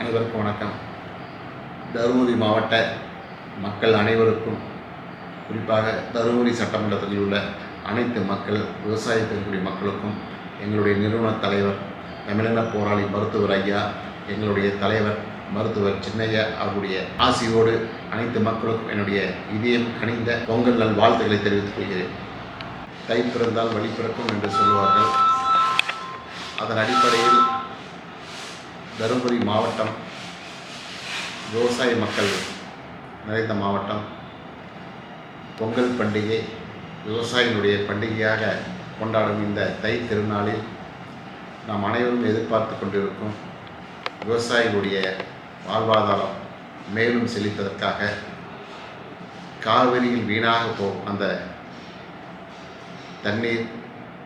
அனைவருக்கும் வணக்கம். தருமபுரி மாவட்ட மக்கள் அனைவருக்கும் குறிப்பாக தருமபுரி சட்டமன்றத்தில் உள்ள அனைத்து மக்கள் விவசாய பெருங்குடி மக்களுக்கும் எங்களுடைய நிறுவன தலைவர் தமிழின போராளி மருத்துவர் ஐயா எங்களுடைய தலைவர் மருத்துவர் சின்னையா அவருடைய ஆசியோடு அனைத்து மக்களுக்கும் என்னுடைய இதயம் கனிந்த பொங்கல் நல் வாழ்த்துக்களை தெரிவித்துக் கொள்கிறேன். தை பிறந்தால் வழி பிறக்கும் என்று சொல்லுவார்கள். அதன் அடிப்படையில் தருமபுரி மாவட்டம் விவசாய மக்கள் நிறைந்த மாவட்டம். பொங்கல் பண்டிகை விவசாயிகளுடைய பண்டிகையாக கொண்டாடும் இந்த தை திருநாளில் நாம் அனைவரும் எதிர்பார்த்து கொண்டிருக்கும் விவசாயிகளுடைய வாழ்வாதாரம் மேலும் செழிப்பதற்காக காவிரியில் வீணாக போகும் அந்த தண்ணீர்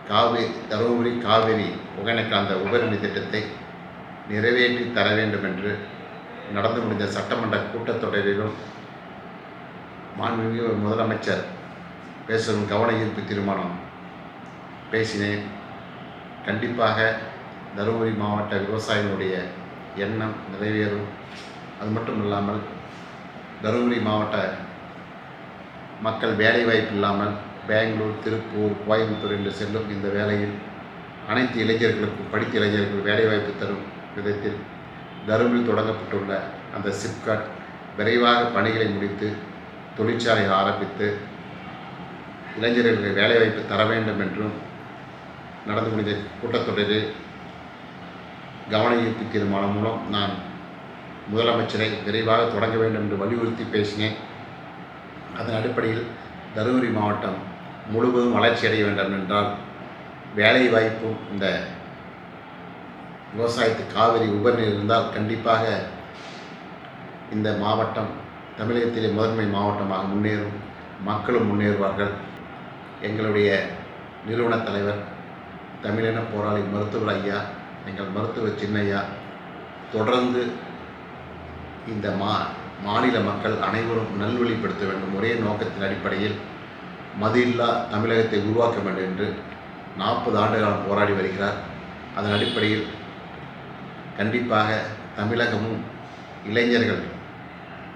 காவிரி தருமபுரி காவிரி ஒகேனக்கல் அந்த உபரிநீ திட்டத்தை நிறைவேற்றி தர வேண்டும் என்று நடந்து முடிந்த சட்டமன்ற கூட்டத்தொடரிலும் மாண்புமிகு முதலமைச்சர் பேசும் கவன ஈர்ப்பு தீர்மானம் பேசினேன். கண்டிப்பாக தருமபுரி மாவட்ட விவசாயிகளுடைய எண்ணம் நிறைவேறும். அது மட்டும் இல்லாமல் தருமபுரி மாவட்ட மக்கள் வேலைவாய்ப்பு இல்லாமல் பெங்களூர் திருப்பூர் கோயம்புத்தூர் என்று செல்லும் இந்த வேலையில் அனைத்து இளைஞர்களுக்கும் படித்த இளைஞர்களுக்கு வேலைவாய்ப்பு தரும் விதத்தில் தருமில் தொடங்கப்பட்டுள்ள அந்த சிப்காட் விரைவாக பணிகளை முடித்து தொழிற்சாலை ஆரம்பித்து இளைஞர்களுக்கு வேலைவாய்ப்பு தர வேண்டும் என்றும் நடந்து முடிந்த கூட்டத்தொடரில் கவன ஈர்ப்பு தீர்மானம் மூலம் நான் முதலமைச்சரை விரைவாக தொடங்க வேண்டும் என்று வலியுறுத்தி பேசினேன். அதன் அடிப்படையில் தருமபுரி மாவட்டம் முழுவதும் வளர்ச்சி அடைய வேண்டும் என்றால் வேலைவாய்ப்பும் இந்த விவசாயத்து காவிரி உபரிநீர் இருந்தால் கண்டிப்பாக இந்த மாவட்டம் தமிழகத்திலே முதன்மை மாவட்டமாக முன்னேறும். மக்களும் முன்னேறுவார்கள். எங்களுடைய நிறுவன தலைவர் தமிழின போராளி மருத்துவர் ஐயா எங்கள் மருத்துவர் சின்னையா தொடர்ந்து இந்த மா மாநில மக்கள் அனைவரும் நல்வழிப்படுத்த வேண்டும். ஒரே நோக்கத்தின் அடிப்படையில் மது இல்லா தமிழகத்தை உருவாக்க வேண்டும் என்று நாற்பது ஆண்டு காலம் போராடி வருகிறார். அதன் அடிப்படையில் கண்டிப்பாக தமிழகமும் இளைஞர்கள்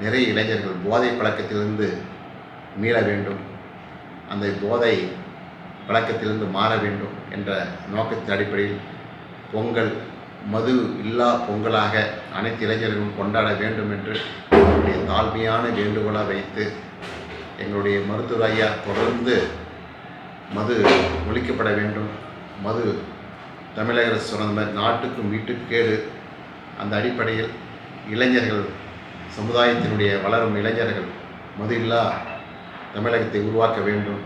நிறைய இளைஞர்கள் போதை பழக்கத்திலிருந்து மீள வேண்டும். அந்த போதை பழக்கத்திலிருந்து மாற வேண்டும் என்ற நோக்கத்தின் அடிப்படையில் பொங்கல் மது இல்லா பொங்கலாக அனைத்து இளைஞர்களும் கொண்டாட வேண்டும் என்று என்னுடைய தாழ்மையான வேண்டுகோளாக வைத்து எங்களுடைய மருத்துவர் ஐயா தொடர்ந்து மது ஒழிக்கப்பட வேண்டும். மது தமிழக அரசு சொன்னது மாதிரி நாட்டுக்கும் வீட்டுக்கும் கேடு. அந்த அடிப்படையில் இளைஞர்கள் சமுதாயத்தினுடைய வளரும் இளைஞர்கள் மது தமிழகத்தை உருவாக்க வேண்டும்.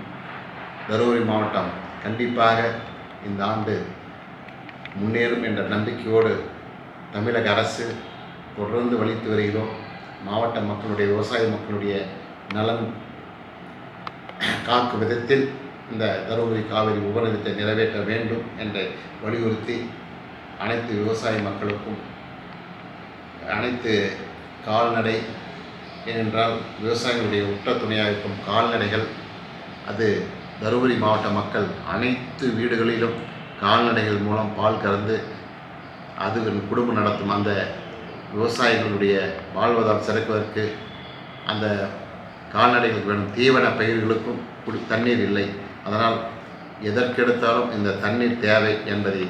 தருமபுரி மாவட்டம் கண்டிப்பாக இந்த ஆண்டு முன்னேறும் என்ற நம்பிக்கையோடு தமிழக அரசு தொடர்ந்து வலித்து வருகிறோம் மாவட்ட மக்களுடைய விவசாய மக்களுடைய நலன் காக்கும் விதத்தில் இந்த தருமபுரி காவிரி உபநீதத்தை நிறைவேற்ற வேண்டும் என்று வலியுறுத்தி அனைத்து விவசாய மக்களுக்கும் அனைத்து கால்நடை ஏனென்றால் விவசாயிகளுடைய உற்ற துணையாக இருக்கும் கால்நடைகள் அது தருமபுரி மாவட்ட மக்கள் அனைத்து வீடுகளிலும் கால்நடைகள் மூலம் பால் கறந்து அது குடும்பம் நடத்தும் அந்த விவசாயிகளுடைய வாழ்வதால் சிறக்குவதற்கு அந்த கால்நடைகளுக்கு வேணும். தீவன பயிர்களுக்கும் குடி தண்ணீர் இல்லை. அதனால் எதற்கெடுத்தாலும் இந்த தண்ணீர் தேவை என்பதை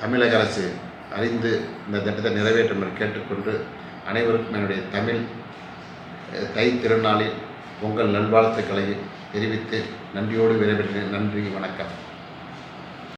தமிழக அரசு அறிந்து இந்த திட்டத்தை நிறைவேற்றும் என்று கேட்டுக்கொண்டு அனைவருக்கும் என்னுடைய தமிழ் தை திருநாளில் பொங்கல் நல்வாழ்த்துக்களை தெரிவித்து நன்றியோடு விடைபெற்றேன் நன்றி வணக்கம்.